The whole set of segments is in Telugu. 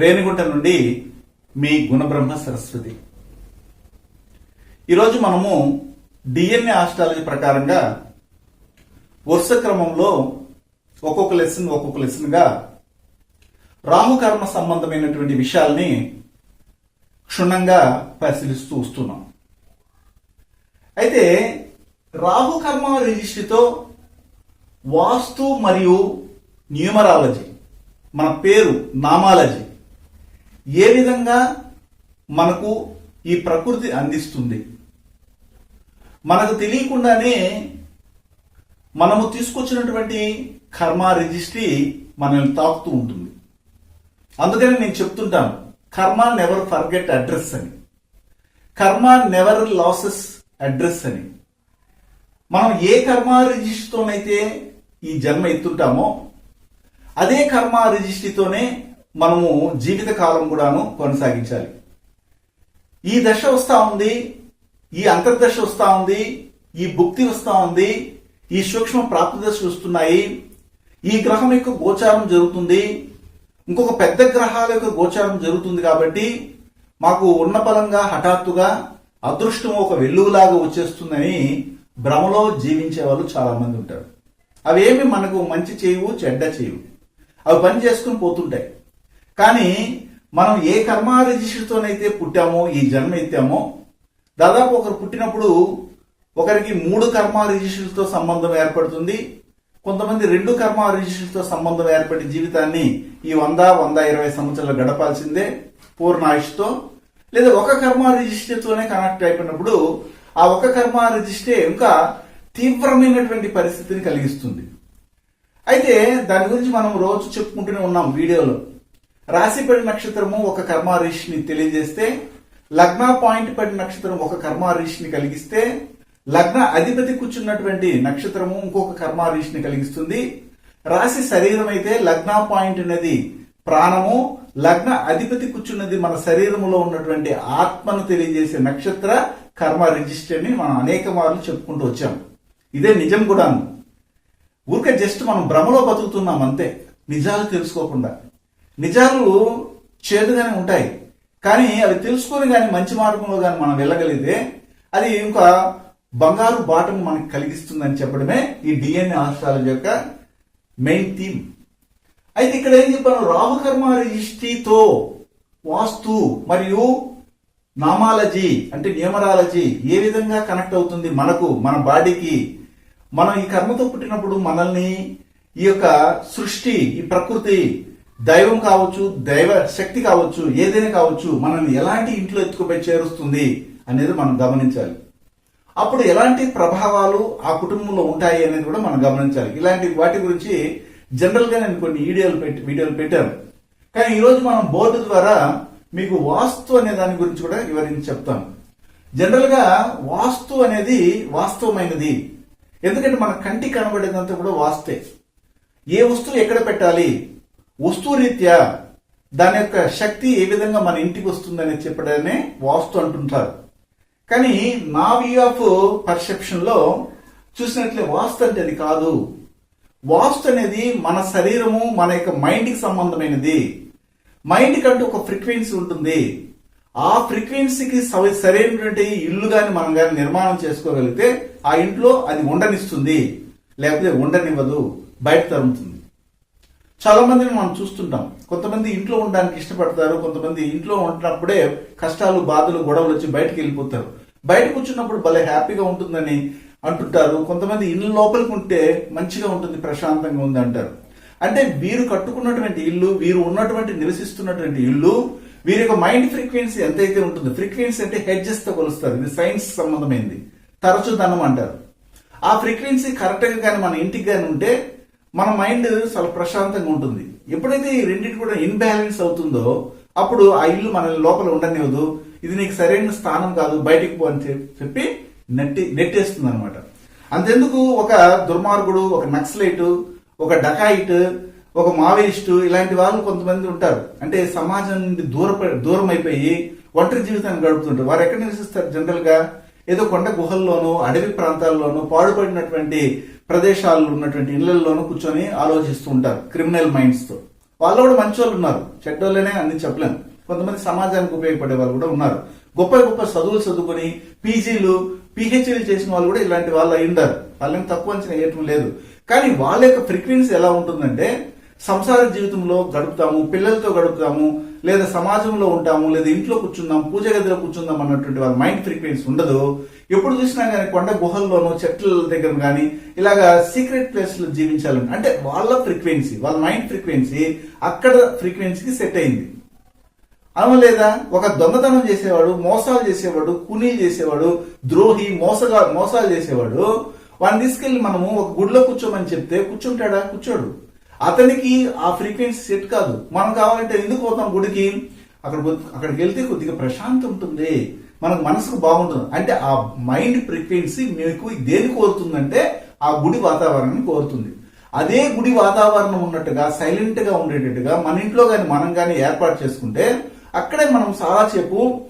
రేణిగుంట నుండి మీ గుణబ్రహ్మ సరస్వతి. ఈరోజు మనము డిఎన్ఏ ఆస్ట్రాలజీ ప్రకారంగా వరుస క్రమంలో ఒక్కొక్క లెసన్ ఒక్కొక్క లెసన్గా రాహుకర్మ సంబంధమైనటువంటి విషయాల్ని క్షుణ్ణంగా పరిశీలిస్తూ వస్తున్నాం. అయితే రాహుకర్మ రిజిస్ట్రీతో వాస్తు మరియు న్యూమరాలజీ మన పేరు నామాలజీ ఏ విధంగా మనకు ఈ ప్రకృతి అందిస్తుంది? మనకు తెలియకుండానే మనము తీసుకొచ్చినటువంటి కర్మ రిజిస్ట్రీ మనల్ని తాకుతూ ఉంటుంది. అందుకని నేను చెప్తుంటాను కర్మ నెవర్ ఫర్గెట్ అడ్రస్ అని. కర్మ నెవర్ లాసెస్ అడ్రస్ అని. మనం ఏ కర్మ రిజిస్ట్రీతోనైతే ఈ జన్మ ఎత్తుంటామో అదే కర్మ రిజిస్ట్రీతోనే మనము జీవిత కాలం కూడాను కొనసాగించాలి. ఈ దశ వస్తా ఉంది ఈ అంతర్దశ వస్తా ఉంది ఈ భుక్తి వస్తా ఉంది ఈ సూక్ష్మ ప్రాప్తి దశలు వస్తున్నాయి ఈ గ్రహం యొక్క గోచారం జరుగుతుంది ఇంకొక పెద్ద గ్రహాల యొక్క గోచారం జరుగుతుంది కాబట్టి మాకు ఉన్న బలంగా హఠాత్తుగా అదృష్టం ఒక వెల్లువలాగా వచ్చేస్తుందని భ్రమలో జీవించే వాళ్ళు చాలా మంది ఉంటారు. అవేమి మనకు మంచి చేయవు చెడ్డ చేయవు. అవి పని చేసుకుని పోతుంటాయి. కానీ మనం ఏ కర్మ పుట్టామో ఈ జన్మ ఎత్తామో దాదాపు ఒకరు పుట్టినప్పుడు ఒకరికి మూడు కర్మ రిజిస్ట్రీలతో సంబంధం ఏర్పడుతుంది. కొంతమంది రెండు కర్మ రిజిస్ట్రీలతో సంబంధం ఏర్పడి జీవితాన్ని ఈ వంద వంద ఇరవై సంవత్సరాలు గడపాల్సిందే పూర్ణ ఆయుష్తో లేదా ఒక కర్మ రిజిస్టర్తోనే కనెక్ట్ అయిపోయినప్పుడు ఆ ఒక కర్మ రిజిస్ట్రీ ఇంకా తీవ్రమైనటువంటి పరిస్థితిని కలిగిస్తుంది. అయితే దాని గురించి మనం రోజు చెప్పుకుంటూనే ఉన్నాం వీడియోలో. రాశిపడి నక్షత్రము ఒక కర్మారీషిని తెలియజేస్తే లగ్న పాయింట్ పడి నక్షత్రం ఒక కర్మారీషిని కలిగిస్తే లగ్న అధిపతి కూర్చున్నటువంటి నక్షత్రము ఇంకొక కర్మారీషిని కలిగిస్తుంది. రాశి శరీరం అయితే లగ్న పాయింట్ అనేది ప్రాణము లగ్న అధిపతి కూర్చున్నది మన శరీరంలో ఉన్నటువంటి ఆత్మను తెలియజేసే నక్షత్ర కర్మ రిజిస్టర్ని మనం అనేక మార్లు చెప్పుకుంటూ వచ్చాం. ఇదే నిజం కూడాను. ఊరికే జస్ట్ మనం భ్రమలో బతుకుతున్నాం అంతే. నిజాలు తెలుసుకోకుండా. నిజాలు చేదుగానే ఉంటాయి. కానీ అవి తెలుసుకొని కానీ మంచి మార్గంలో కానీ మనం వెళ్ళగలిగితే అది ఇంకా బంగారు బాటను మనకి కలిగిస్తుందని చెప్పడమే ఈ డిఎన్ఏ ఆస్ట్రాలజీ యొక్క మెయిన్ థీమ్ అయితే ఇక్కడ ఏం చెప్పాను రాహుకర్మ రిజిస్ట్రీతో వాస్తు మరియు నామాలజీ అంటే న్యూమరాలజీ ఏ విధంగా కనెక్ట్ అవుతుంది మనకు మన బాడీకి? మనం ఈ కర్మతో పుట్టినప్పుడు మనల్ని ఈ యొక్క సృష్టి ఈ ప్రకృతి దైవం కావచ్చు దైవ శక్తి కావచ్చు ఏదైనా కావచ్చు మనల్ని ఎలాంటి ఇంట్లో ఎత్తుకుపోయి చేరుస్తుంది అనేది మనం గమనించాలి. అప్పుడు ఎలాంటి ప్రభావాలు ఆ కుటుంబంలో ఉంటాయి అనేది కూడా మనం గమనించాలి. ఇలాంటి వాటి గురించి జనరల్గా నేను కొన్ని వీడియోలు పెట్టి వీడియోలు పెట్టాను. కానీ ఈరోజు మనం బోర్డు ద్వారా మీకు వాస్తు అనే దాని గురించి కూడా వివరించి చెప్తాను. జనరల్గా వాస్తు అనేది వాస్తవమైనది. ఎందుకంటే మన కంటి కనబడేదంతా కూడా వాస్తే. ఏ వస్తువు ఎక్కడ పెట్టాలి? వస్తువు రీత్యా దాని యొక్క శక్తి ఏ విధంగా మన ఇంటికి వస్తుందని చెప్పడమే వాస్తు అంటుంటారు. కానీ నా వ్యూ ఆఫ్ పర్సెప్షన్లో చూసినట్లే వాస్తు అంటే అది కాదు. వాస్తు అనేది మన శరీరము మన యొక్క మైండ్కి సంబంధమైనది. మైండ్ కంటూ ఒక ఫ్రీక్వెన్సీ ఉంటుంది. ఆ ఫ్రీక్వెన్సీకి సరైనటువంటి ఇల్లు కానీ మనం కానీ నిర్మాణం చేసుకోగలిగితే ఆ ఇంట్లో అది ఉండనిస్తుంది. లేకపోతే ఉండనివ్వదు. బయట తరుముతుంది. చాలా మందిని మనం చూస్తుంటాం. కొంతమంది ఇంట్లో ఉండడానికి ఇష్టపడతారు కొంతమంది ఇంట్లో ఉంటున్నప్పుడే కష్టాలు బాధలు గొడవలు వచ్చి బయటకు వెళ్ళిపోతారు. బయట కూర్చున్నప్పుడు భలే హ్యాపీగా ఉంటుందని అంటుంటారు. కొంతమంది ఇల్లు లోపలికి ఉంటే మంచిగా ఉంటుంది ప్రశాంతంగా ఉంది అంటారు. అంటే వీరు కట్టుకున్నటువంటి ఇల్లు వీరు ఉన్నటువంటి నివసిస్తున్నటువంటి ఇల్లు వీరి యొక్క మైండ్ ఫ్రీక్వెన్సీ ఎంతైతే ఉంటుందో ఫ్రీక్వెన్సీ అంటే హెడ్జెస్తో కొలుస్తారు. ఇది సైన్స్ సంబంధమైంది. తరచు ధనం అంటారు. ఆ ఫ్రీక్వెన్సీ కరెక్ట్గా కానీ మన ఇంటికి కానీ ఉంటే మన మైండ్ చాలా ప్రశాంతంగా ఉంటుంది. ఎప్పుడైతే ఈ రెండింటి కూడా ఇన్బ్యాలెన్స్ అవుతుందో అప్పుడు ఆ ఇల్లు మన లోపల ఉండనివ్వదు. ఇది నీకు సరైన స్థానం కాదు బయటికి పో అని చెప్పి నెట్టి నెట్టేస్తుంది అనమాట అంతెందుకు ఒక దుర్మార్గుడు ఒక నక్సలైట్ ఒక డకాయిట్ ఒక మావోయిస్టు ఇలాంటి వాళ్ళు కొంతమంది ఉంటారు. అంటే సమాజం నుండి దూర దూరం అయిపోయి ఒంటరి జీవితాన్ని గడుపుతుంటారు. వారు ఎక్కడ నివసిస్తారు జనరల్గా ఏదో కొండ గుహల్లోనూ అడవి ప్రాంతాల్లోనూ పాడుపడినటువంటి ప్రదేశాల్లో ఉన్నటువంటి ఇళ్ళలోనూ కూర్చొని ఆలోచిస్తూ ఉంటారు క్రిమినల్ మైండ్స్తో. వాళ్ళు కూడా మంచి వాళ్ళు ఉన్నారు. చెడ్డోళ్ళనే అన్ని చెప్పలేము కొంతమంది సమాజానికి ఉపయోగపడే వాళ్ళు కూడా ఉన్నారు. గొప్ప గొప్ప చదువులు చదువుకొని పీజీలు పిహెచ్డీలు చేసిన వాళ్ళు కూడా ఇలాంటి వాళ్ళు అయి వాళ్ళని తక్కువ అంచనా వేయటం లేదు. కానీ వాళ్ళ యొక్క ఫ్రీక్వెన్సీ ఎలా ఉంటుందంటే సంసార జీవితంలో గడుపుతాము పిల్లలతో గడుపుతాము లేదా సమాజంలో ఉంటాము లేదా ఇంట్లో కూర్చుందాం పూజ గదిలో కూర్చుందాం అన్నటువంటి వాళ్ళ మైండ్ ఫ్రీక్వెన్సీ ఉండదు. ఎప్పుడు చూసినా కానీ కొండ గుహల్లోనూ చెట్ల దగ్గర కానీ ఇలాగా సీక్రెట్ ప్లేస్లో జీవించాలని. అంటే వాళ్ళ ఫ్రీక్వెన్సీ వాళ్ళ మైండ్ ఫ్రీక్వెన్సీ అక్కడ ఫ్రీక్వెన్సీకి సెట్ అయింది. అవును లేదా? ఒక దొంగతనం చేసేవాడు మోసాలు చేసేవాడు కుని చేసేవాడు ద్రోహి మోసగా మోసాలు చేసేవాడు వాడిని తీసుకెళ్ళి మనము ఒక గుడిలో కూర్చోమని చెప్తే కూర్చుంటాడా? కూర్చోడు. అతనికి ఆ ఫ్రీక్వెన్సీ సెట్ కాదు. మనం కావాలంటే ఎందుకు పోతాం గుడికి? అక్కడ అక్కడికి వెళ్తే కొద్దిగా ప్రశాంతం ఉంటుంది. మనకు మనసుకు బాగుంటుంది. అంటే ఆ మైండ్ ఫ్రీక్వెన్సీ మీకు దేని కోరుతుందంటే ఆ గుడి వాతావరణాన్ని కోరుతుంది. అదే గుడి వాతావరణం ఉన్నట్టుగా సైలెంట్గా ఉండేటట్టుగా మన ఇంట్లో కానీ మనం కానీ ఏర్పాటు చేసుకుంటే అక్కడే మనం చాలా సేపు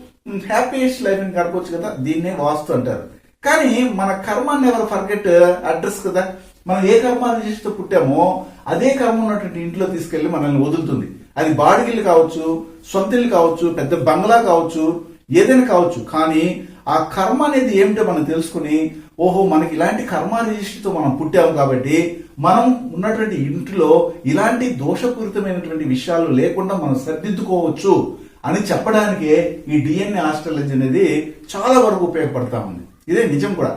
హ్యాపీయెస్ట్ లైఫ్ గడపవచ్చు కదా దీన్నే వాస్తు అంటారు. కానీ మన కర్మాన్ని ఎవరు ఫర్గెట్ అడ్రస్ కదా. మనం ఏ కర్మ రిజిస్టర్ పుట్టామో అదే కర్మ ఉన్నటువంటి ఇంట్లో తీసుకెళ్ళి మనల్ని వదులుతుంది. అది బాడిగిల్లు కావచ్చు సొంతిల్లు కావచ్చు పెద్ద బంగ్లా కావచ్చు ఏదైనా కావచ్చు. కానీ ఆ కర్మ అనేది ఏమిటో మనం తెలుసుకుని ఓహో మనకి ఇలాంటి కర్మ రిజిస్ట్రీతో మనం పుట్టాము కాబట్టి మనం ఉన్నటువంటి ఇంటిలో ఇలాంటి దోషపూరితమైనటువంటి విషయాలు లేకుండా మనం సర్దిద్దుకోవచ్చు అని చెప్పడానికే ఈ డిఎన్ఏ ఆస్ట్రాలజీ అనేది చాలా వరకు ఉపయోగపడతా ఉంది. ఇదే నిజం కూడా.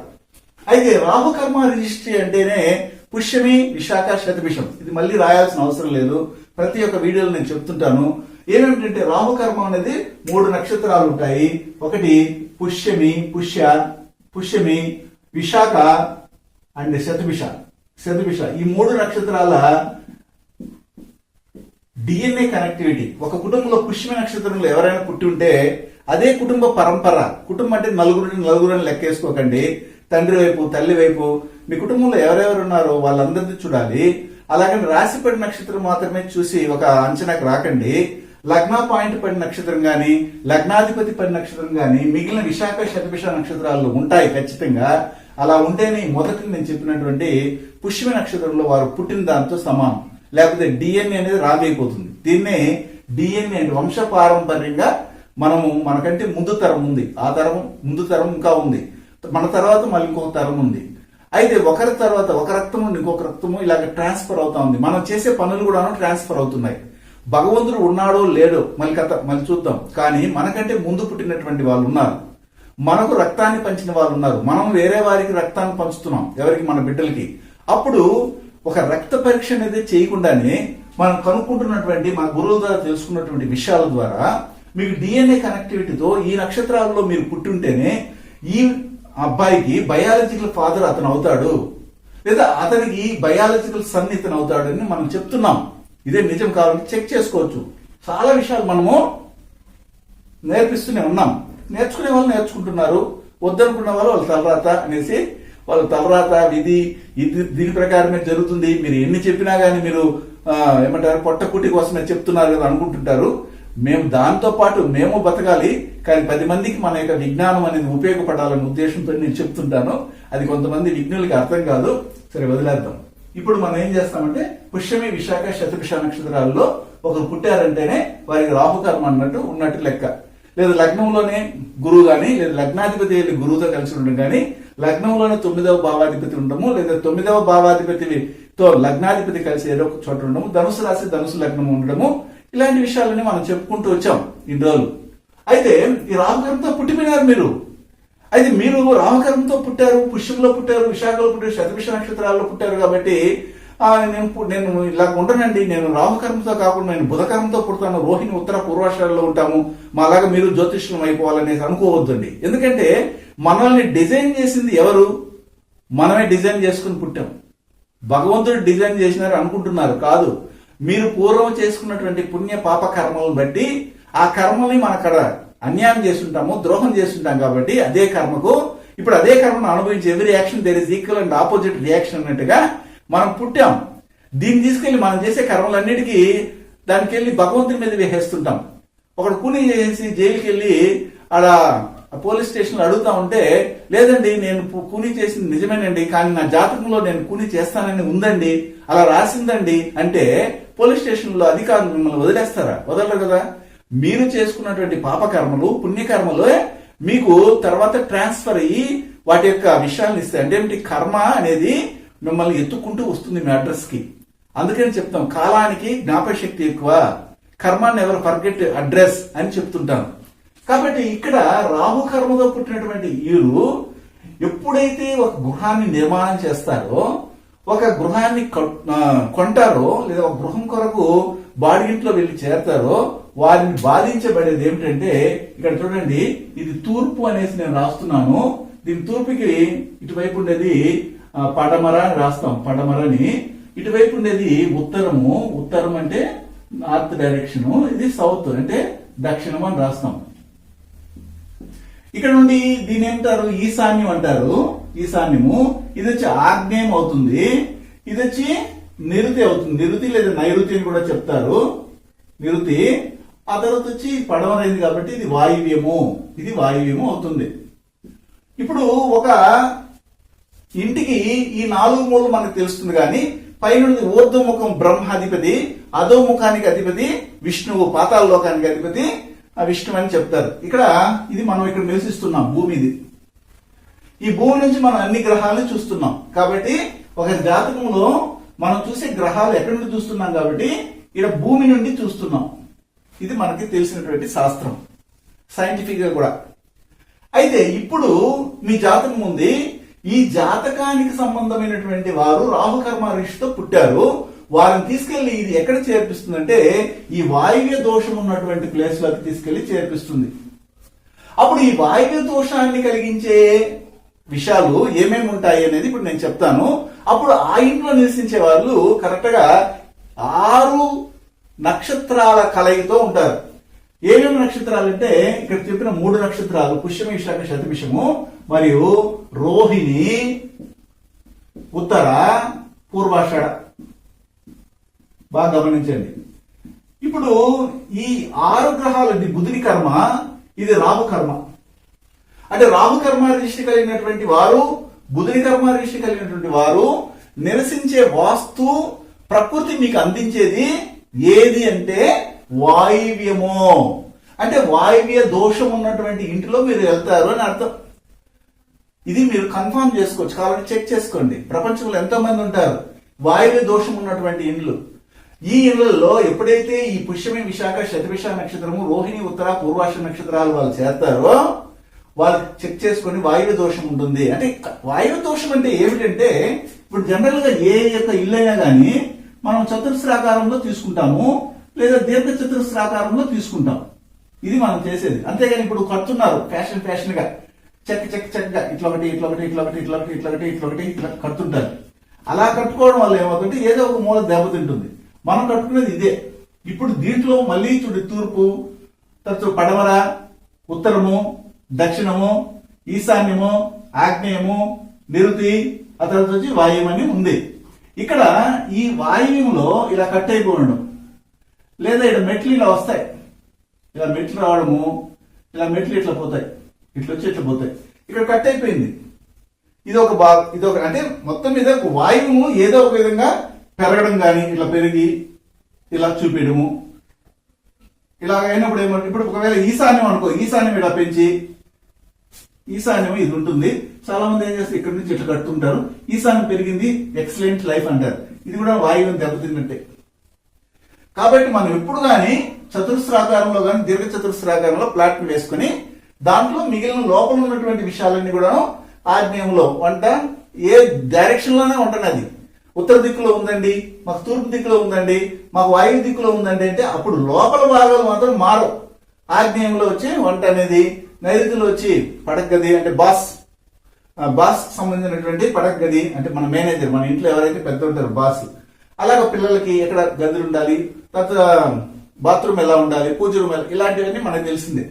అయితే రాహుకర్మ రిజిస్ట్రీ అంటేనే పుష్యమి విశాఖ శతభిషం. ఇది మళ్ళీ రాయాల్సిన అవసరం లేదు. ప్రతి ఒక్క వీడియోలో నేను చెప్తుంటాను. ఏమేమిటంటే రాహుకర్మ అనేది మూడు నక్షత్రాలు ఉంటాయి. ఒకటి పుష్యమి పుష్య పుష్యమి విశాఖ అండ్ శతభిష. శతభిష. ఈ మూడు నక్షత్రాల డిఎన్ఏ కనెక్టివిటీ ఒక కుటుంబంలో పుష్యమి నక్షత్రంలో ఎవరైనా పుట్టి ఉంటే అదే కుటుంబ పరంపర. కుటుంబం అంటే నలుగురు నలుగురు అని లెక్కేసుకోకండి. తండ్రి వైపు తల్లి వైపు మీ కుటుంబంలో ఎవరెవరు ఉన్నారో వాళ్ళందరినీ చూడాలి. అలాగని రాశిపడి నక్షత్రం మాత్రమే చూసి ఒక అంచనాకు రాకండి. లగ్న పాయింట్ పడిన నక్షత్రం గాని లగ్నాధిపతి పడిన నక్షత్రం గాని మిగిలిన విశాఖ శతభిష నక్షత్రాలు ఉంటాయి ఖచ్చితంగా. అలా ఉంటేనే మొదటి నేను చెప్పినటువంటి పుష్యమి నక్షత్రంలో వారు పుట్టిన దాంతో సమానం. లేకపోతే డిఎన్ఏ అనేది రాగైపోతుంది దీన్నే డిఎన్ఏ అంటే వంశపారంపర్యంగా మనము మనకంటే ముందు తరం ఉంది. ఆ తరం ముందు తరం ఇంకా ఉంది. మన తర్వాత మళ్ళీ ఇంకొక తరం ఉంది. అయితే ఒకరి తర్వాత ఒక రక్తం నుండి ఇంకొక రక్తము ఇలాగ ట్రాన్స్ఫర్ అవుతా ఉంది. మనం చేసే పనులు కూడా ట్రాన్స్ఫర్ అవుతున్నాయి. భగవంతుడు ఉన్నాడో లేడో మళ్ళీ కథ మళ్ళీ చూద్దాం. కానీ మనకంటే ముందు పుట్టినటువంటి వాళ్ళు ఉన్నారు. మనకు రక్తాన్ని పంచిన వాళ్ళు ఉన్నారు. మనం వేరే వారికి రక్తాన్ని పంచుతున్నాం ఎవరికి? మన బిడ్డలకి. అప్పుడు ఒక రక్త పరీక్ష అనేది చేయకుండానే మనం కనుక్కుంటున్నటువంటి మన గురువుల ద్వారా తెలుసుకున్నటువంటి విషయాల ద్వారా మీకు డిఎన్ఏ కనెక్టివిటీతో ఈ నక్షత్రాలలో మీరు పుట్టుంటేనే ఈ అబ్బాయికి బయాలజికల్ ఫాదర్ అతను అవుతాడు. లేదా అతనికి బయాలజికల్ సన్ ఇతను అవుతాడని మనం చెప్తున్నాం. ఇదే నిజం కావాలంటే చెక్ చేసుకోవచ్చు. చాలా విషయాలు మనము నేర్పిస్తూనే ఉన్నాం. నేర్చుకునే వాళ్ళు నేర్చుకుంటున్నారు. వద్దనుకున్న వాళ్ళు వాళ్ళ తలరాత అనేసి వాళ్ళ తలరాత విధి ఇది దీని ప్రకారమే జరుగుతుంది. మీరు ఎన్ని చెప్పినా కానీ మీరు ఏమంటారు పొట్టకుటి కోసమే చెప్తున్నారు కదా అనుకుంటుంటారు. మేము దాంతో పాటు మేము బతకాలి కానీ పది మందికి మన యొక్క విజ్ఞానం అనేది ఉపయోగపడాలనే ఉద్దేశంతో నేను చెప్తుంటాను. అది కొంతమంది విజ్ఞులకి అర్థం కాదు. సరే వదిలేద్దాం. ఇప్పుడు మనం ఏం చేస్తామంటే పుష్యమి విశాఖ శతభిష నక్షత్రాల్లో ఒకరు పుట్టారంటేనే వారికి రాహుకర్మ అన్నట్టు ఉన్నట్టు లెక్క. లేదా లగ్నంలోనే గురువు గాని లేదా లగ్నాధిపతి వెళ్ళి గురువుతో కలిసి ఉండడం కానీ లగ్నంలోనే తొమ్మిదవ భావాధిపతి ఉండము లేదా తొమ్మిదవ భావాధిపతితో లగ్నాధిపతి కలిసి ఏదో ఒక చోట ఉండము ధనుసు రాశి ధనుసు లగ్నం ఉండడము ఇలాంటి విషయాలని మనం చెప్పుకుంటూ వచ్చాం ఇన్ని రోజులు అయితే ఈ రాహుకరంతో పుట్టిపోయినారు మీరు. అయితే మీరు రామకరంతో పుట్టారు పుష్యంలో పుట్టారు విశాఖలో పుట్టారు శతభిష నక్షత్రాల్లో పుట్టారు కాబట్టి నేను నేను ఇలా ఉండనండి. నేను రామకర్మతో కాకుండా నేను బుధకర్మతో పుడతాను. రోహిణి ఉత్తర పూర్వాషాలలో ఉంటాము. మా లాగా మీరు జ్యోతిష్యం అయిపోవాలనేసి అనుకోవద్దండి. ఎందుకంటే మనల్ని డిజైన్ చేసింది ఎవరు? మనమే డిజైన్ చేసుకుని పుట్టాం. భగవంతుడు డిజైన్ చేసినారు అనుకుంటున్నారు. కాదు. మీరు పూర్వం చేసుకున్నటువంటి పుణ్య పాప కర్మలను బట్టి ఆ కర్మల్ని మన అక్కడ అన్యాయం చేస్తుంటాము ద్రోహం చేస్తుంటాం కాబట్టి అదే కర్మకు ఇప్పుడు అదే కర్మను అనుభవించి ఎవరి action there is equal and opposite reaction అన్నట్టుగా మనం పుట్టాం. దీన్ని తీసుకెళ్ళి మనం చేసే కర్మలన్నిటికీ దానికి వెళ్ళి భగవంతుని మీద వేసేస్తుంటాం. ఒకడు కూలీ చేసి జైలుకి వెళ్ళి ఆడ పోలీస్ స్టేషన్ అడుగుతా ఉంటే లేదండి నేను పు- చేసింది నిజమేనండి కానీ నా జాతకంలో నేను కూలీ చేస్తానని ఉందండి అలా రాసిందండి అంటే పోలీస్ స్టేషన్లో అధికారులు మిమ్మల్ని వదిలేస్తారా? వదలరు కదా? మీరు చేసుకున్నటువంటి పాపకర్మలు పుణ్యకర్మలు మీకు తర్వాత ట్రాన్స్ఫర్ అయ్యి వాటి యొక్క విషయాలను ఇస్తాయి అంటే ఏమిటి కర్మ అనేది మిమ్మల్ని ఎత్తుకుంటూ వస్తుంది మీ అడ్రస్కి అందుకని చెప్తాం కాలానికి జ్ఞాపశక్తి ఎక్కువ. కర్మాన్ని ఎవరు ఫర్గెట్ అడ్రస్ అని చెప్తుంటాం. కాబట్టి ఇక్కడ రాహు కర్మతో పుట్టినటువంటి వీరు ఎప్పుడైతే ఒక గృహాన్ని నిర్మాణం చేస్తారో ఒక గృహాన్ని కొంటారో లేదా ఒక గృహం కొరకు బాడిగింట్లో వెళ్ళి చేరతారో వారిని బాధించబడేది ఏమిటంటే ఇక్కడ చూడండి ఇది తూర్పు అనేసి నేను రాస్తున్నాను. దీని తూర్పుకి ఇటువైపు ఉండేది పడమర అని రాస్తాం. పడమరని. ఇటువైపు ఉండేది ఉత్తరము. ఉత్తరం అంటే నార్త్ డైరెక్షన్. ఇది సౌత్ అంటే దక్షిణం అని రాస్తాం. ఇక్కడ నుండి దీని ఏమంటారు? ఈశాన్యం అంటారు. ఈశాన్యము. ఇది వచ్చి ఆగ్నేయం అవుతుంది. ఇది వచ్చి నిరుతి అవుతుంది. నిరుతి లేదా నైరుతి అని కూడా చెప్తారు. నిరుతి. ఆ తర్వాత వచ్చి పడవరైంది కాబట్టి ఇది వాయువ్యము. ఇది వాయువ్యము అవుతుంది. ఇప్పుడు ఒక ఇంటికి ఈ నాలుగు మూలలు మనకు తెలుస్తుంది కానీ పైనుండి ఊర్ధ్వముఖం బ్రహ్మాధిపతి అధోముఖానికి అధిపతి విష్ణువు పాతాల లోకానికి అధిపతి అని చెప్తారు. ఇక్కడ ఇది మనం ఇక్కడ నివసిస్తున్నాం భూమి ఇది ఈ భూమి నుంచి మనం అన్ని గ్రహాలను చూస్తున్నాం. కాబట్టి ఒక జాతకంలో మనం చూసే గ్రహాలు ఎక్కడి నుండి చూస్తున్నాం కాబట్టి ఇక్కడ భూమి నుండి చూస్తున్నాం. ఇది మనకి తెలిసినటువంటి శాస్త్రం. సైంటిఫిక్గా కూడా. అయితే ఇప్పుడు మీ జాతకం ఉంది. ఈ జాతకానికి సంబంధమైనటువంటి వారు రాహుకర్మ ఋషితో పుట్టారు. వారిని తీసుకెళ్ళి ఇది ఎక్కడ చేర్పిస్తుందంటే ఈ వాయువ్య దోషం ఉన్నటువంటి ప్లేస్లోకి తీసుకెళ్ళి చేర్పిస్తుంది. అప్పుడు ఈ వాయువ్య దోషాన్ని కలిగించే విషయాలు ఏమేమి ఉంటాయి అనేది ఇప్పుడు నేను చెప్తాను. అప్పుడు ఆ ఇంట్లో నివసించే వాళ్ళు కరెక్ట్గా ఆరు నక్షత్రాల కలయితో ఉంటారు. ఏమేమి నక్షత్రాలు అంటే ఇక్కడ చెప్పిన మూడు నక్షత్రాలు పుష్యమి విశాఖ శతభిషము మరియు రోహిణి ఉత్తర పూర్వాషాఢ. బాగా గమనించండి. ఇప్పుడు ఈ ఆరు గ్రహాలు బుధుని కర్మ ఇది రాము కర్మ. అంటే రాము కర్మ రిషి కలిగినటువంటి వారు బుధుని కర్మ రిషి కలిగినటువంటి వారు నివసించే వాస్తు ప్రకృతి మీకు అందించేది ఏది అంటే వాయువ్యము. అంటే వాయువ్య దోషం ఉన్నటువంటి ఇంటిలో మీరు వెళ్తారు అని అర్థం. ఇది మీరు కన్ఫర్మ్ చేసుకోవచ్చు. కాబట్టి చెక్ చేసుకోండి. ప్రపంచంలో ఎంతో మంది ఉంటారు. వాయువ్య దోషం ఉన్నటువంటి ఇండ్లు. ఈ ఇళ్ళలో ఎప్పుడైతే ఈ పుష్యమి విశాఖ శతవిష నక్షత్రము రోహిణి ఉత్తర పూర్వాష నక్షత్రాలు వాళ్ళు చేస్తారో వాళ్ళు చెక్ చేసుకొని వాయువు దోషం ఉంటుంది. అంటే వాయువు దోషం అంటే ఏమిటంటే ఇప్పుడు జనరల్గా ఏ యొక్క ఇల్లైనా కానీ మనం చతురస్రాకారంలో తీసుకుంటాము లేదా దీర్ఘ చతురస్రాకారంలో తీసుకుంటాం ఇది మనం చేసేది. అంతేగాని ఇప్పుడు కడుతున్నారు ఫ్యాషన్ ఫ్యాషన్గా చెక్క చెక్ ఇట్లా ఒకటి ఇట్లా ఒకటి ఇట్లా ఒకటి ఇట్లా ఒకటి ఇట్లా ఒకటి ఇట్లా ఒకటి ఇట్లా కడుతుంటారు. అలా కట్టుకోవడం వల్ల ఏమవుతుంటే ఏదో ఒక మూల దెబ్బతింటుంది. మనం కట్టుకునేది ఇదే. ఇప్పుడు దీంట్లో మళ్ళీ చూడు తూర్పు తరచు పడమర ఉత్తరము దక్షిణము ఈశాన్యము ఆగ్నేయము నిరుతి ఆ తర్వాత వచ్చి వాయువ్యం అని ఉంది. ఇక్కడ ఈ వాయువులో ఇలా కట్ అయిపోవడం లేదా ఇక్కడ మెట్లు ఇలా వస్తాయి. ఇలా మెట్లు రావడము ఇలా మెట్లు ఇట్లా పోతాయి. ఇట్లా వచ్చి ఇట్లా పోతాయి. ఇక్కడ కట్ అయిపోయింది. ఇది ఒక బా ఇది ఒక అంటే మొత్తం మీద ఒక వాయువు ఏదో ఒక విధంగా పెరగడం కానీ ఇట్లా పెరిగి ఇలా చూపించడము ఇలా అయినప్పుడు ఏమంటే ఇప్పుడు ఒకవేళ ఈశాన్యం అనుకో ఈశాన్యం ఇలా పెంచి ఈశాన్యం ఇది ఉంటుంది. చాలా మంది ఏం చేస్తారు ఇక్కడ నుంచి ఇట్లా కట్టుకుంటారు. ఈశాన్యం పెరిగింది ఎక్సలెంట్ లైఫ్ అంటారు. ఇది కూడా వాయువుని దెబ్బతిన్నట్టే. కాబట్టి మనం ఎప్పుడు కానీ చతురస్రాకారంలో కానీ దీర్ఘ చతురస్రాకారంలో ప్లాట్ను వేసుకుని దాంట్లో మిగిలిన లోపల ఉన్నటువంటి విషయాలన్నీ కూడా ఆగ్నేయంలో వంట ఏ డైరెక్షన్లోనే ఉంటుంది అది. ఉత్తర దిక్కులో ఉందండి మాకు తూర్పు దిక్కులో ఉందండి మాకు వాయువు దిక్కులో ఉందండి అంటే అప్పుడు లోపల భాగాలు మాత్రం మారవు. ఆగ్నేయంలో వచ్చి వంట అనేది నైరుతిలో వచ్చి పడగది అంటే బాస్. బాస్ సంబంధించినటువంటి పడగది అంటే మన మేనేజర్ మన ఇంట్లో ఎవరైతే పెద్ద ఉంటారో బాస్. అలాగ పిల్లలకి ఎక్కడ గదులు ఉండాలి తర్వాత బాత్రూమ్ ఎలా ఉండాలి పూజ రూమ్ ఎలా ఇలాంటివన్నీ మనకు తెలిసిందే.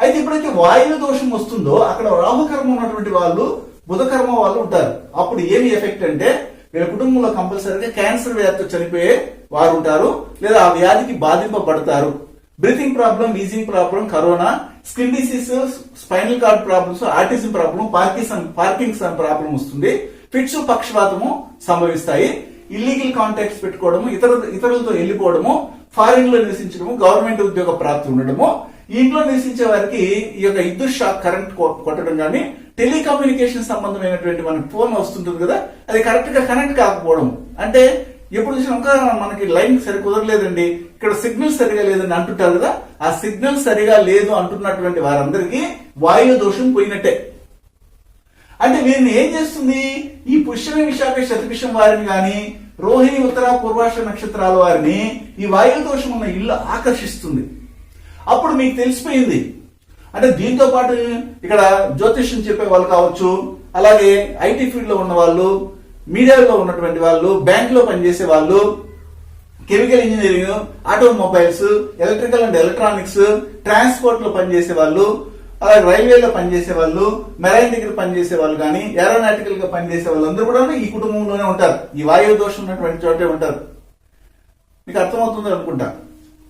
అయితే ఎప్పుడైతే వాయువు దోషం వస్తుందో అక్కడ రాహుకర్మ ఉన్నటువంటి వాళ్ళు బుధకర్మ వాళ్ళు ఉంటారు. అప్పుడు ఏమి ఎఫెక్ట్ అంటే వీళ్ళ కుటుంబంలో కంపల్సరీగా క్యాన్సర్ వ్యాధితో చనిపోయే వారు ఉంటారు. లేదా ఆ వ్యాధికి బాధింపబడతారు. Breathing problem wheezing problem corona skin disease spinal cord problems autism problem Parkinson Parkinson problem వస్తుంది. ఫిట్స్ పక్షవాతము సంభవిస్తాయి. ఇల్లీగల్ కాంటాక్ట్స్ పెట్టుకోవడము ఇతర ఇతరులతో వెళ్ళిపోవడము ఫారిన్లో నివసించడము గవర్నమెంట్ ఉద్యోగ ప్రాప్తి ఉండడము ఇంట్లో నివసించే వారికి ఈ యొక్క విద్యుత్ షాక్ కరెంట్ కొట్టడం కానీ టెలికమ్యూనికేషన్ సంబంధమైనటువంటి మనకి ఫోన్ వస్తుంటుంది కదా అది కరెక్ట్గా కనెక్ట్ కాకపోవడం. అంటే ఎప్పుడు చూసినా మనకి లైన్ సరి కుదరలేదండి. ఇక్కడ సిగ్నల్ సరిగా లేదని అంటుంటారు కదా ఆ సిగ్నల్ సరిగా లేదు అంటున్నటువంటి వారందరికీ వాయు దోషం పోయినట్టే. అంటే వీరిని ఏం చేస్తుంది? ఈ పుష్యమి విశాఖ శతభిషం వారిని కానీ రోహిణి ఉత్తర పూర్వాష నక్షత్రాల వారిని ఈ వాయు దోషం ఉన్న ఇల్లు ఆకర్షిస్తుంది. అప్పుడు మీకు తెలిసిపోయింది. అంటే దీంతో పాటు ఇక్కడ జ్యోతిష్యం చెప్పే వాళ్ళు కావచ్చు అలాగే ఐటీ ఫీల్డ్లో ఉన్న వాళ్ళు మీడియాలో ఉన్నటువంటి వాళ్ళు బ్యాంక్లో పనిచేసే వాళ్ళు chemical engineering automobiles electrical and electronics ట్రాన్స్పోర్ట్లో పనిచేసే వాళ్ళు అలాగే రైల్వేలో పనిచేసే వాళ్ళు మెరైన్ దగ్గర పనిచేసే వాళ్ళు కానీ ఏరోనాటికల్గా పనిచేసే వాళ్ళందరూ కూడా ఈ కుటుంబంలోనే ఉంటారు. ఈ వాయువు దోషం ఉన్నటువంటి చోటే ఉంటారు. మీకు అర్థమవుతుంది అనుకుంటా?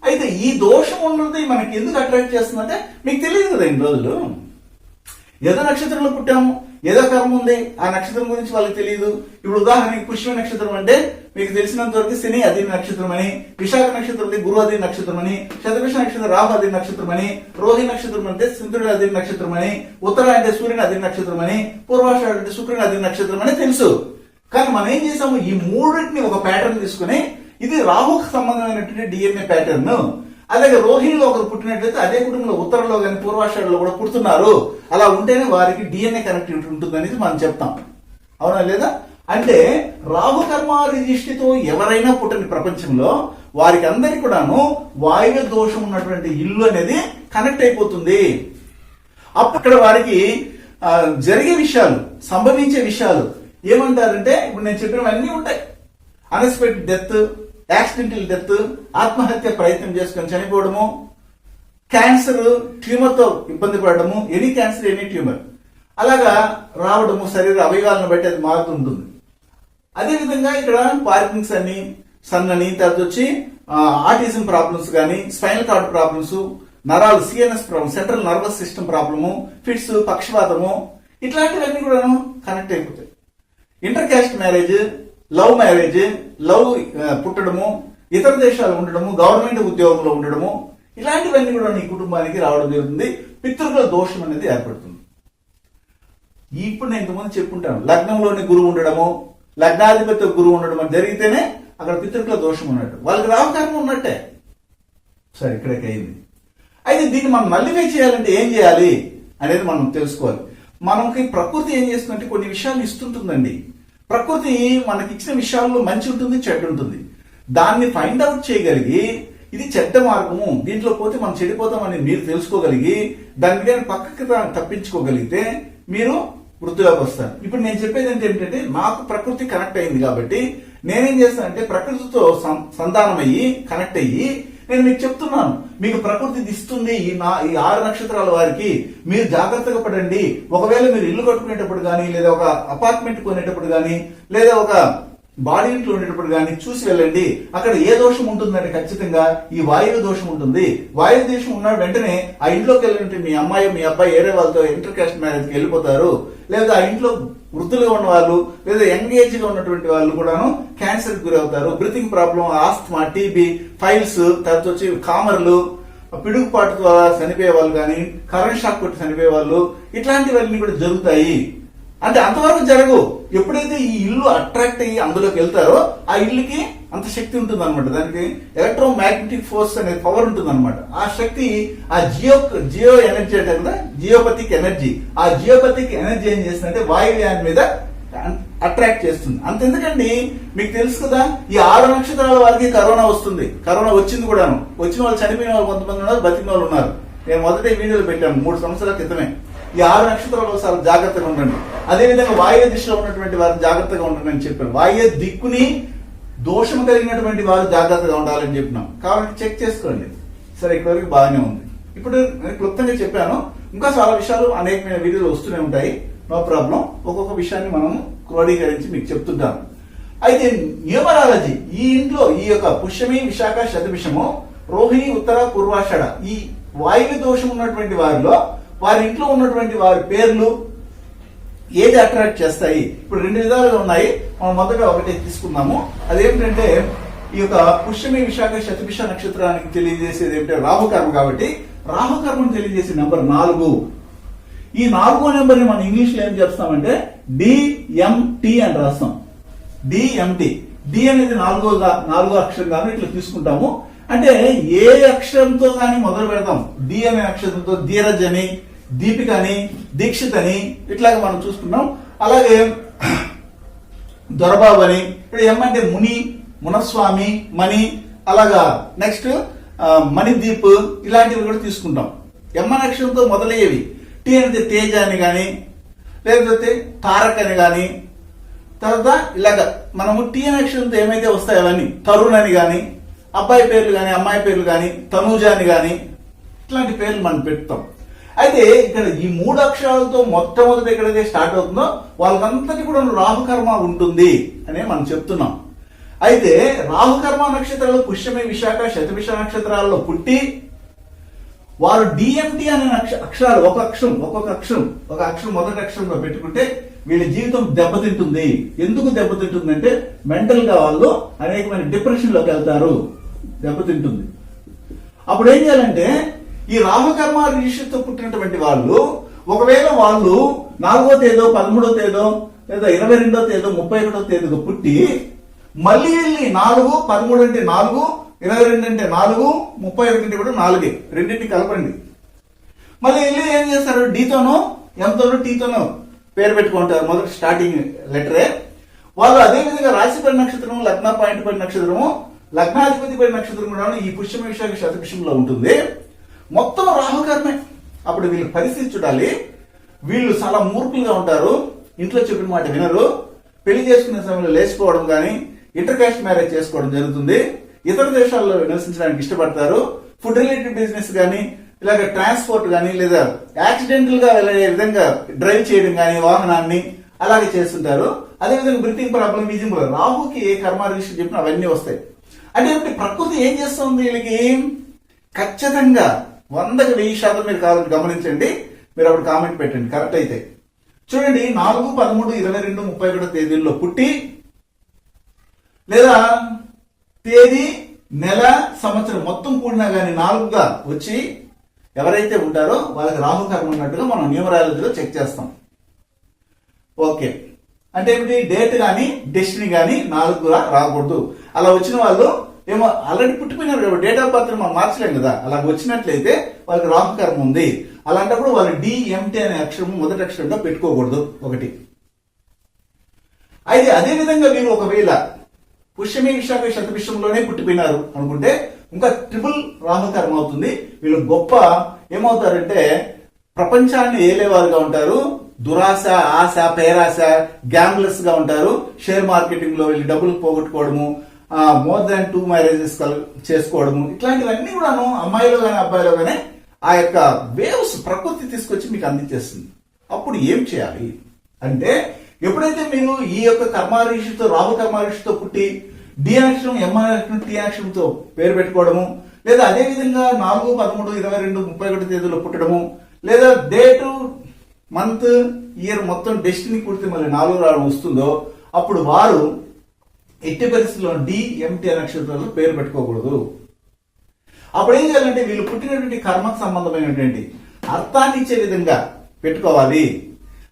అయితే ఈ దోషం ఉన్నది మనకి ఎందుకు అట్రాక్ట్ చేస్తుందంటే మీకు తెలియదు కదా ఇన్ని రోజులు. ఏదో నక్షత్రంలో పుట్టాము ఏదో కర్మ ఉంది ఆ నక్షత్రం గురించి వాళ్ళకి తెలియదు. ఇప్పుడు ఉదాహరణకి పుష్య నక్షత్రం అంటే మీకు తెలిసినంత వరకు శని అధీన నక్షత్రం అని విశాఖ నక్షత్రం అంటే గురు అధీన నక్షత్రం అని శతభిష నక్షత్రం రాహు అధీన నక్షత్రం అని రోహి నక్షత్రం అంటే సింధుడి అధీన నక్షత్రం అని ఉత్తర అంటే సూర్యుని అధీన నక్షత్రం అని పూర్వాషాఢ అంటే శుక్రుని అధీన నక్షత్రం అని తెలుసు. కానీ మనం ఏం చేసాము ఈ మూడింటిని ఒక ప్యాటర్న్ తీసుకుని ఇది రాహుకు సంబంధమైనటువంటి డిఎన్ఏ ప్యాటర్న్ అలాగే రోహిణిలో ఒకరు పుట్టినట్లయితే అదే కుటుంబంలో ఉత్తరంలో కానీ పూర్వాషాఢలో కూడా పుడుతున్నారు. అలా ఉంటేనే వారికి డిఎన్ఏ కనెక్టివిటీ ఉంటుంది అనేది మనం చెప్తాం. అవునా లేదా? అంటే రాహు దృష్టితో ఎవరైనా పుట్టని ప్రపంచంలో వారికి అందరికి కూడాను వాయువ్య దోషం ఉన్నటువంటి ఇల్లు అనేది కనెక్ట్ అయిపోతుంది. అక్కడ వారికి జరిగే విషయాలు సంభవించే విషయాలు ఏమంటారంటే ఇప్పుడు నేను చెప్పినవన్నీ ఉంటాయి. అన్ఎక్స్పెక్టెడ్ డెత్ యాక్సిడెంటల్ డెత్ ఆత్మహత్య ప్రయత్నం చేసుకొని చనిపోవడము క్యాన్సర్ ట్యూమర్తో ఇబ్బంది పడడము ఎనీ క్యాన్సర్ ఎనీ ట్యూమర్. అలాగా రావడము శరీర అవయవాలను బట్టి అది మారుతుంటుంది. అదేవిధంగా ఇక్కడ పార్కింగ్స్ అని సన్ అని తర్వాత వచ్చి ఆటిజం ప్రాబ్లమ్స్ కానీ స్పైనల్ కార్డ్ ప్రాబ్లమ్స్ నరాలు CNS problem central nervous system problem fits పక్షవాతము ఇట్లాంటివన్నీ కూడా కనెక్ట్ అయిపోతాయి. Inter caste marriage love marriage love పుట్టడము ఇతర దేశాలు ఉండడము గవర్నమెంట్ ఉద్యోగంలో ఉండడము ఇలాంటివన్నీ కూడా నీ కుటుంబానికి రావడం జరుగుతుంది. పితృల దోషం అనేది ఏర్పడుతుంది. ఇప్పుడు నేను ఇంతకుముందు చెప్పుకుంటాను లగ్నంలోని గురువు ఉండడము లగ్నాధిపతి గురువు ఉండడం అని జరిగితేనే అక్కడ పితృకుల దోషం ఉన్నట్టు. వాళ్ళకి రామకర్మ ఉన్నట్టే. సరే ఇక్కడికి అయింది. అయితే దీన్ని మనం నల్లిఫై చేయాలంటే ఏం చేయాలి అనేది మనం తెలుసుకోవాలి. మనకి ప్రకృతి ఏం చేస్తుందంటే కొన్ని విషయాలు ఇస్తుంటుందండి. ప్రకృతి మనకి ఇచ్చిన విషయాల్లో మంచి ఉంటుంది చెడ్డ ఉంటుంది దాన్ని ఫైండ్ అవుట్ చేయగలిగి ఇది చెడ్డ మార్గము దీంట్లో పోతే మనం చెడిపోతామని మీరు తెలుసుకోగలిగి దాన్ని కానీ పక్కకి తప్పించుకోగలిగితే మీరు వృద్ధిలోకి వస్తారు. ఇప్పుడు నేను చెప్పేది ఏంటంటే నాకు ప్రకృతి కనెక్ట్ అయింది కాబట్టి నేనేం చేస్తానంటే ప్రకృతితో సం- సంధానమయ్యి కనెక్ట్ అయ్యి నేను మీకు చెప్తున్నాను. మీకు ప్రకృతి ఇస్తుంది ఈ నా ఈ ఆరు నక్షత్రాల వారికి. మీరు జాగ్రత్తగా పడండి. ఒకవేళ మీరు ఇల్లు కట్టుకునేటప్పుడు కానీ లేదా ఒక అపార్ట్మెంట్ కొనేటప్పుడు కానీ లేదా ఒక బాడీ ఇంట్లో ఉండేటప్పుడు కానీ చూసి వెళ్ళండి. అక్కడ ఏ దోషం ఉంటుందంటే ఖచ్చితంగా ఈ వాయువు దోషం ఉంటుంది. వాయువు దోషం ఉన్న వెంటనే ఆ ఇంట్లోకి వెళ్ళినట్టు మీ అమ్మాయి మీ అబ్బాయి ఏరే వాళ్ళతో ఇంటర్ కాస్ట్ మ్యారేజ్కి వెళ్ళిపోతారు. లేదా ఆ ఇంట్లో వృద్ధులుగా ఉన్న వాళ్ళు లేదా యంగ్ ఏజ్గా ఉన్నటువంటి వాళ్ళు కూడాను క్యాన్సర్కి గురవుతారు. Breathing problem asthma TB piles తర్వాత వచ్చి కామర్లు పిడుగుపాటు ద్వారా చనిపోయే వాళ్ళు కానీ కరెంట్ షాక్ కొట్టి చనిపోయే వాళ్ళు ఇట్లాంటివన్నీ కూడా జరుగుతాయి. అంటే అంతవరకు జరగవు. ఎప్పుడైతే ఈ ఇల్లు అట్రాక్ట్ అయ్యి అందులోకి వెళ్తారో ఆ ఇల్లుకి అంత శక్తి ఉంటుంది అనమాట దానికి ఎలక్ట్రో మ్యాగ్నెటిక్ ఫోర్స్ అనే పవర్ ఉంటుంది అనమాట ఆ శక్తి ఆ జియో జియో ఎనర్జీ అంటే కదా జియోపతిక్ ఎనర్జీ. ఆ జియోపతిక్ ఎనర్జీ ఏం చేస్తుందంటే వాయువ్యాన్ మీద అట్రాక్ట్ చేస్తుంది. అంత ఎందుకండి మీకు తెలుసు కదా ఈ ఆరు నక్షత్రాల వారికి కరోనా వస్తుంది. కరోనా వచ్చింది కూడాను. వచ్చిన వాళ్ళు చనిపోయిన వాళ్ళు కొంతమంది ఉన్నారు బతికిన వాళ్ళు ఉన్నారు. నేను మొదట ఈ వీడియోలు పెట్టాను మూడు సంవత్సరాల క్రితమే. ఈ ఆరు నక్షత్రాలు ఒకసారి జాగ్రత్తగా ఉండండి. అదేవిధంగా వాయు దిశలో ఉన్నటువంటి వారిని జాగ్రత్తగా ఉండండి అని చెప్పారు వాయు దిక్కుని దోషం కలిగినటువంటి వారు జాగ్రత్తగా ఉండాలని చెప్పినాం. కాబట్టి చెక్ చేసుకోండి. సరే ఇప్పటివరకు బాగానే ఉంది. ఇప్పుడు నేను క్లుప్తంగా చెప్పాను. ఇంకా చాలా విషయాలు అనేకమైన వీడియోలు వస్తూనే ఉంటాయి. No problem. ఒక్కొక్క విషయాన్ని మనం క్రోడీకరించి మీకు చెప్తుంటాను అయితే న్యూమరాలజీ ఈ ఇంట్లో ఈ యొక్క పుష్యమి విశాఖ శతభిషము రోహిణి ఉత్తర పూర్వాషడ ఈ వాయువ్య దోషం ఉన్నటువంటి వారిలో వారి ఇంట్లో ఉన్నటువంటి వారి పేర్లు ఏది అట్రాక్ట్ చేస్తాయి? ఇప్పుడు రెండు విధాలుగా ఉన్నాయి. మనం మొదట ఒకటి తీసుకున్నాము అదేమిటంటే ఈ యొక్క పుష్యమి విశాఖ శతభిష నక్షత్రానికి తెలియజేసేది ఏమిటంటే రాహుకర్మ కాబట్టి రాహుకర్మను తెలియజేసే నెంబర్ నాలుగు. ఈ నాలుగో నెంబర్ని మనం ఇంగ్లీష్లో ఏం చేస్తామంటే డిఎంటి అని రాస్తాం. డిఎంటి డి అనేది నాలుగో నాలుగో అక్షరం కానీ ఇట్లా తీసుకుంటాము. అంటే ఏ అక్షరంతో కానీ మొదలు పెడతాం. డి అనే అక్షరంతో? ధీరజ్ అని దీపిక అని దీక్షిత్ అని ఇట్లాగా మనం చూసుకున్నాం. అలాగే దొరబాబు అని ఇప్పుడు ఏమంటే అంటే ముని మునస్వామి మణి అలాగా నెక్స్ట్ మణిదీప్ ఇలాంటివి కూడా తీసుకుంటాం. ఎం అనే అక్షరంతో మొదలయ్యేవి. టీ అనేది తేజ అని కానీ లేకపోతే తారక్ అని కానీ తర్వాత ఇలాగ మనము టీ అనే అక్షరంతో ఏమైతే వస్తాయో అవన్నీ తరుణ్ అని కానీ అబ్బాయి పేర్లు కానీ అమ్మాయి పేర్లు కానీ తనూజ అని కానీ ఇట్లాంటి పేర్లు మనం పెడతాం. అయితే ఇక్కడ ఈ మూడు అక్షరాలతో మొట్టమొదటి ఎక్కడైతే స్టార్ట్ అవుతుందో వాళ్ళకంతటి కూడా రాహుకర్మ ఉంటుంది అని మనం చెప్తున్నాం. అయితే రాహుకర్మ నక్షత్రాలు పుష్యమే విశాఖ శతభిష నక్షత్రాల్లో పుట్టి వారు డిఎంటి అనే అక్షరాలు ఒక అక్షరం ఒక్కొక్క అక్షరం ఒక అక్షరం మొదటి అక్షరంలో పెట్టుకుంటే వీళ్ళ జీవితం దెబ్బతింటుంది. ఎందుకు దెబ్బతింటుందంటే మెంటల్గా వాళ్ళు అనేకమైన డిప్రెషన్లోకి వెళ్తారు. దెబ్బతింటుంది. అప్పుడు ఏం చేయాలంటే ఈ రామకర్మ ఋషితో పుట్టినటువంటి వాళ్ళు ఒకవేళ వాళ్ళు నాలుగో తేదో పదమూడో తేదో లేదా ఇరవై రెండో తేదో ముప్పై ఒకటో తేదీలో పుట్టి మళ్ళీ వెళ్ళి నాలుగు పదమూడు అంటే నాలుగు ఇరవై రెండు అంటే నాలుగు ముప్పై ఒకటి అంటే కూడా నాలుగే. రెండింటిని కలపండి. మళ్ళీ వెళ్ళి ఏం చేస్తారు? డీతోనో ఎంతోనో టీతోనో పేరు పెట్టుకుంటారు. మొదటి స్టార్టింగ్ లెటరే. వాళ్ళు అదే విధంగా రాశిపడి నక్షత్రం లగ్న పాయింట్ పడి నక్షత్రము లగ్నాధిపతి పడి నక్షత్రం కూడా ఈ పుష్యమ విశాఖ శతపుష్యంలో ఉంటుంది. మొత్తం రాహుకర్మే అప్పుడు వీళ్ళు పరిస్థితి చూడాలి. వీళ్ళు చాలా మూర్ఖులుగా ఉంటారు. ఇంట్లో చెప్పిన మాట వినరు. పెళ్ళి చేసుకునే సమయంలో లేచిపోవడం కానీ ఇంటర్ కాస్ట్ మ్యారేజ్ చేసుకోవడం జరుగుతుంది. ఇతర దేశాల్లో నివసించడానికి ఇష్టపడతారు. ఫుడ్ రిలేటెడ్ బిజినెస్ కానీ ఇలాగ ట్రాన్స్పోర్ట్ కానీ లేదా యాక్సిడెంటల్గా వెళ్ళే విధంగా డ్రైవ్ చేయడం కానీ వాహనాన్ని అలాగే చేస్తుంటారు. అదేవిధంగా బ్రీతింగ్ ప్రాబ్లం వీజింగ్ రాహుకి ఏ కర్మ రిజిస్టర్ చెప్పిన అవన్నీ వస్తాయి. అంటే ప్రకృతి ఏం చేస్తుంది వీళ్ళకి? ఖచ్చితంగా వందకి వెయ్యి శాతం మీరు కావాలని గమనించండి. మీరు అప్పుడు కామెంట్ పెట్టండి. కరెక్ట్ అయితే. చూడండి నాలుగు పదమూడు ఇరవై రెండు ముప్పై ఒకటో తేదీల్లో పుట్టి లేదా తేదీ నెల సంవత్సరం మొత్తం కూడినా కానీ నాలుగుగా వచ్చి ఎవరైతే ఉంటారో వాళ్ళకి రాహుకర్మ ఉన్నట్టుగా మనం న్యూమరాలజీలో చెక్ చేస్తాం. ఓకే. అంటే ఏమిటి? డేట్ కానీ డెస్టినీ కానీ నాలుగుగా రాకూడదు. అలా వచ్చిన వాళ్ళు ఏమో ఆల్రెడీ పుట్టిపోయినారు కాబట్టి డేట్ ఆఫ్ బర్త్ మనం మార్చలేం కదా. అలా వచ్చినట్లయితే వాళ్ళకి రాహుకర్మ ఉంది. అలాంటప్పుడు వాళ్ళు డిఎంటీ అనే అక్షరం మొదటి అక్షరంగా పెట్టుకోకూడదు. ఒకటి. అయితే అదే విధంగా వీళ్ళు ఒకవేళ పుష్యమి విశాఖ శతభిషంలోనే పుట్టిపోయినారు అనుకుంటే ఇంకా ట్రిపుల్ రాహుకర్మ అవుతుంది. వీళ్ళు గొప్ప ఏమవుతారంటే ప్రపంచాన్ని ఏలేవారుగా ఉంటారు. దురాశ ఆశ పేరాశ గ్యాంబ్లర్స్గా ఉంటారు. షేర్ మార్కెటింగ్లో వీళ్ళు డబ్బులు పోగొట్టుకోవడము మోర్ దాన్ టూ మ్యారేజెస్ చేసుకోవడము. ఇట్లాంటివన్నీ కూడాను అమ్మాయిలో కానీ అబ్బాయిలో కానీ ఆ యొక్క వేవ్స్ ప్రకృతి తీసుకొచ్చి మీకు అందించేస్తుంది. అప్పుడు ఏం చేయాలి? అంటే ఎప్పుడైతే మీరు ఈ యొక్క కర్మారీషితో రాహు కర్మారీషితో పుట్టి డి ఎంఆర్ఆక్షన్ ఎం పేరు పెట్టుకోవడము లేదా అదే విధంగా నాలుగు పదమూడు ఇరవై రెండు ముప్పై ఒకటి తేదీలో పుట్టడము లేదా డేటు మంత్ ఇయర్ మొత్తం డెస్టినీ కుడితే మళ్ళీ నాలుగు రావడం వస్తుందో అప్పుడు వారు ఎట్టి పరిస్థితుల్లో డిఎంటి నక్షత్రాలు పేరు పెట్టుకోకూడదు. అప్పుడు ఏం చేయాలంటే వీళ్ళు పుట్టినటువంటి కర్మకు సంబంధమైనటువంటి అర్థాన్ని ఇచ్చే విధంగా పెట్టుకోవాలి.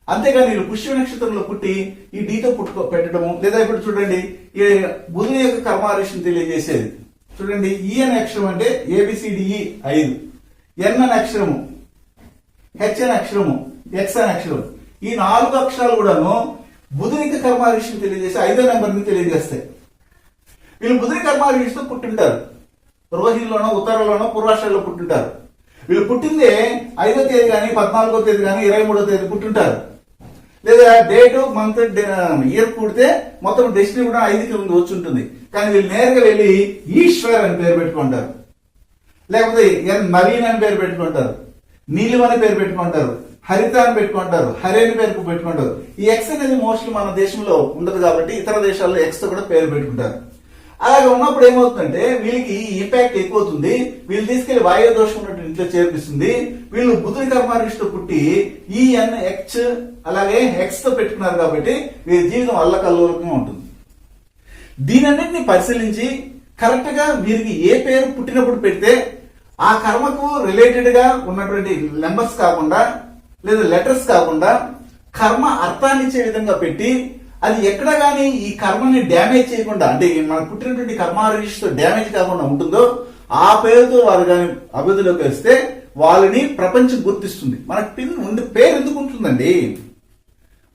అంతేగాని వీళ్ళు పుష్య నక్షత్రంలో పుట్టి ఈ డీతో పుట్టుకో పెట్టడము లేదా ఇప్పుడు చూడండి ఈ బుధుని యొక్క కర్మారేషన్ తెలియజేసేది. చూడండి ఈ అనే అక్షరం అంటే ఏబిసిడిఈ e, ఐదు. ఎన్ అనే అక్షరము హెచ్ అనే అక్షరము ఎక్స్ అనే అక్షరం ఈ నాలుగు అక్షరాలు కూడాను బుధునికి కర్మారేషన్ తెలియజేసి ఐదో నెంబర్ని తెలియజేస్తాయి. వీళ్ళు బుధుని కర్మారేషన్తో పుట్టింటారు. రోహిణిలోనో ఉత్తరంలోనో పూర్వాషాల్లో పుట్టింటారు. వీళ్ళు పుట్టిందే ఐదో తేదీ కానీ పద్నాలుగో తేదీ కానీ ఇరవై మూడో తేదీ పుట్టింటారు. లేదా డేట్ మంత్ ఇయర్ పుడితే మొత్తం డెస్టినీ కూడా ఐదుకి ముందు వచ్చి ఉంటుంది. కానీ వీళ్ళు నేరుగా వెళ్ళి ఈశ్వర్ అని పేరు పెట్టుకుంటారు. లేకపోతే మరీన్ అని పేరు పెట్టుకుంటారు. నీలిం అని పేరు పెట్టుకుంటారు. హరిత అని పెట్టుకుంటారు హరి అని పేరు పెట్టుకుంటారు. ఈ ఎక్స్ అనేది మోస్ట్లీ మన దేశంలో ఉండదు కాబట్టి ఇతర దేశాల్లో ఎక్స్తో కూడా పేరు పెట్టుకుంటారు. అలాగే ఉన్నప్పుడు ఏమవుతుందంటే వీళ్ళకి ఇంపాక్ట్ ఎక్కువ అవుతుంది వీళ్ళు తీసుకెళ్ళి వాయు దోషం ఉన్నట్టు ఇంట్లో చేర్పిస్తుంది. వీళ్ళు బుధుని కర్మారిష్తో పుట్టి ఈఎన్ ఎక్స్ అలాగే ఎక్స్తో పెట్టుకున్నారు కాబట్టి వీరి జీవితం అల్లకల్లోలకంగా ఉంటుంది. దీనన్నింటినీ పరిశీలించి కరెక్ట్గా వీరికి ఏ పేరు పుట్టినప్పుడు పెడితే ఆ కర్మకు రిలేటెడ్గా ఉన్నటువంటి నెంబర్స్ కాకుండా లేదా లెటర్స్ కాకుండా కర్మ అర్థాన్ని ఇచ్చే విధంగా పెట్టి అది ఎక్కడ కానీ ఈ కర్మని డ్యామేజ్ చేయకుండా అంటే మనకు పుట్టినటువంటి కర్మారిష్తో డ్యామేజ్ కాకుండా ఉంటుందో ఆ పేరుతో వారు కానీ అభివృద్ధిలోకి వస్తే వాళ్ళని ప్రపంచం గుర్తిస్తుంది. మనకు పిన్ పేరు ఎందుకు ఉంటుందండి?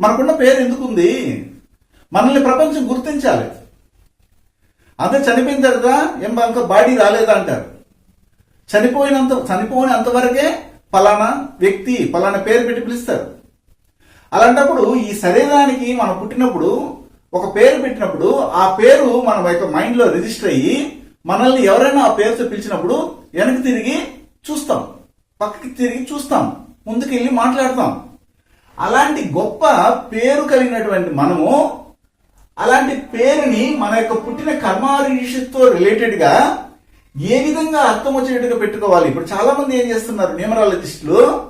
మనకున్న పేరు ఎందుకుంది మనల్ని ప్రపంచం గుర్తించాలి. అంతే చనిపోయిన తర్వాత ఏం అంత బాడీ రాలేదా అంటారు చనిపోయినంత చనిపోయినంత వరకే పలానా వ్యక్తి పలానా పేరు పెట్టి పిలుస్తారు. అలాంటప్పుడు ఈ శరీరానికి మనం పుట్టినప్పుడు ఒక పేరు పెట్టినప్పుడు ఆ పేరు మన యొక్క మైండ్లో రిజిస్టర్ అయ్యి మనల్ని ఎవరైనా ఆ పేరుతో పిలిచినప్పుడు వెనక్కి తిరిగి చూస్తాం. పక్కకి తిరిగి చూస్తాం. ముందుకు వెళ్ళి మాట్లాడతాం. అలాంటి గొప్ప పేరు కలిగినటువంటి మనము అలాంటి పేరుని మన యొక్క పుట్టిన కర్మారీషతో రిలేటెడ్గా ఏ విధంగా అర్థం వచ్చేట్టుగా పెట్టుకోవాలి? ఇప్పుడు చాలా మంది ఏం చేస్తున్నారు? న్యూమరాలజిస్టులు.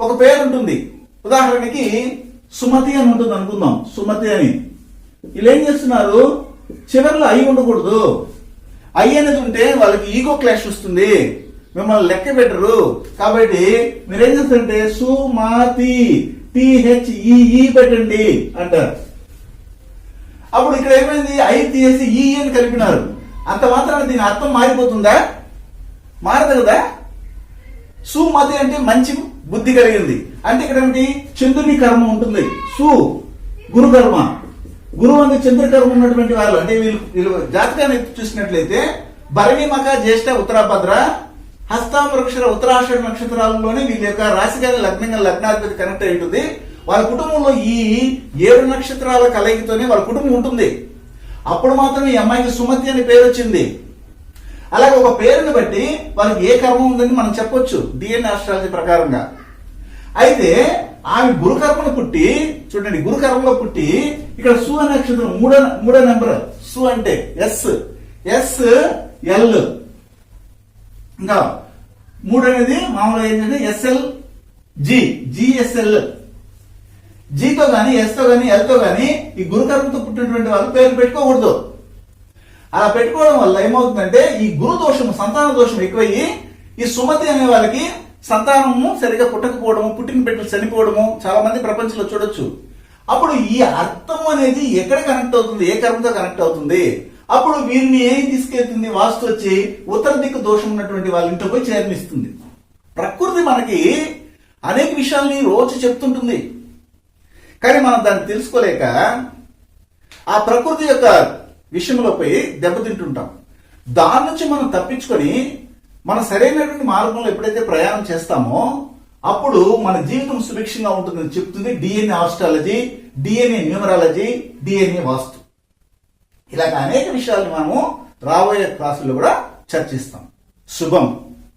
ఒక పేరు ఉంటుంది ఉదాహరణకి సుమతి అని ఉంటుంది అనుకుందాం. సుమతి అని. వీళ్ళు ఏం చేస్తున్నారు? చివరిలో అయి ఉండకూడదు. ఐ అనేది ఉంటే వాళ్ళకి ఈగో క్లాష్ వస్తుంది. మిమ్మల్ని లెక్క పెట్టరు. కాబట్టి మీరేం చేస్తారంటే సుమతి టిహెచ్ఈఈ పెట్టండి అంటారు. అప్పుడు ఇక్కడ ఏమైంది? ఐ తీసి ఈ అని కలిపినారు. అంత మాత్రాన దీని అర్థం మారిపోతుందా? మారదు కదా? సుమతి అంటే మంచి బుద్ధి కలిగింది. అంటే ఇక్కడ ఏంటి చంద్రుని కర్మ ఉంటుంది. సు గురుధర్మ గురువు అంటే చంద్రకర్మ ఉన్నటువంటి వాళ్ళు. అంటే వీళ్ళు వీళ్ళు జాతకాన్ని చూసినట్లయితే భరణి మక జ్యేష్ఠ ఉత్తరాభద్ర హస్తామృక్షర ఉత్తరాషఢ నక్షత్రాలలోనే వీళ్ళ యొక్క రాశి గారి లగ్నంగా లగ్నాధిపతి కనెక్ట్ అయి ఉంటుంది. వాళ్ళ కుటుంబంలో ఈ ఏడు నక్షత్రాల కలయికతోనే వాళ్ళ కుటుంబం ఉంటుంది. అప్పుడు మాత్రమే ఈ అమ్మాయికి సుమతి అనే పేరు వచ్చింది. అలాగే ఒక పేరుని బట్టి వాళ్ళకి ఏ కర్మ ఉందని మనం చెప్పొచ్చు డిఎన్ఏ ఆస్ట్రాలజీ ప్రకారంగా. అయితే ఆమె గురుకర్మను పుట్టి చూడండి గురుకర్మలో పుట్టి ఇక్కడ సు అనే నక్షత్రం మూడో మూడో నెంబర్ సు అంటే ఎస్ ఎస్ ఎల్. ఇంకా మూడు అనేది మామూలుగా ఏంటంటే ఎస్ఎల్ జి జిఎస్ఎల్ జీతో గాని ఎస్తో కానీ గాని కానీ గాని ఈ గురుకర్మతో పుట్టినటువంటి వాళ్ళు పేరు పెట్టుకోకూడదు. అలా పెట్టుకోవడం వల్ల ఏమవుతుందంటే ఈ గురు దోషము సంతాన దోషం ఎక్కువయ్యి ఈ సుమతి అనే వాళ్ళకి సంతానము సరిగా పుట్టకపోవడము పుట్టిన బిడ్డలు చనిపోవడము చాలా మంది ప్రపంచంలో చూడొచ్చు. అప్పుడు ఈ అర్థం అనేది ఎక్కడ కనెక్ట్ అవుతుంది? ఏ కర్మతో కనెక్ట్ అవుతుంది? అప్పుడు వీరిని ఏం తీసుకెళ్తుంది? వాస్తు వచ్చి ఉత్తర దిక్కు దోషం ఉన్నటువంటి వాళ్ళ ఇంట్లో పోయి చేరనిస్తుంది. ప్రకృతి మనకి అనేక విషయాల్ని రోజు చెప్తుంటుంది. కానీ మనం దాన్ని తెలుసుకోలేక ఆ ప్రకృతి యొక్క విషయంలో పోయి దెబ్బతింటుంటాం. దాని నుంచి మనం తప్పించుకొని మన సరైనటువంటి మార్గంలో ఎప్పుడైతే ప్రయాణం చేస్తామో అప్పుడు మన జీవితం సుభిక్షంగా ఉంటుందని చెప్తుంది DNA astrology DNA numerology DNA vastu. ఇలాగ అనేక విషయాలు మనము రాబోయే క్లాసుల్లో కూడా చర్చిస్తాం. శుభం.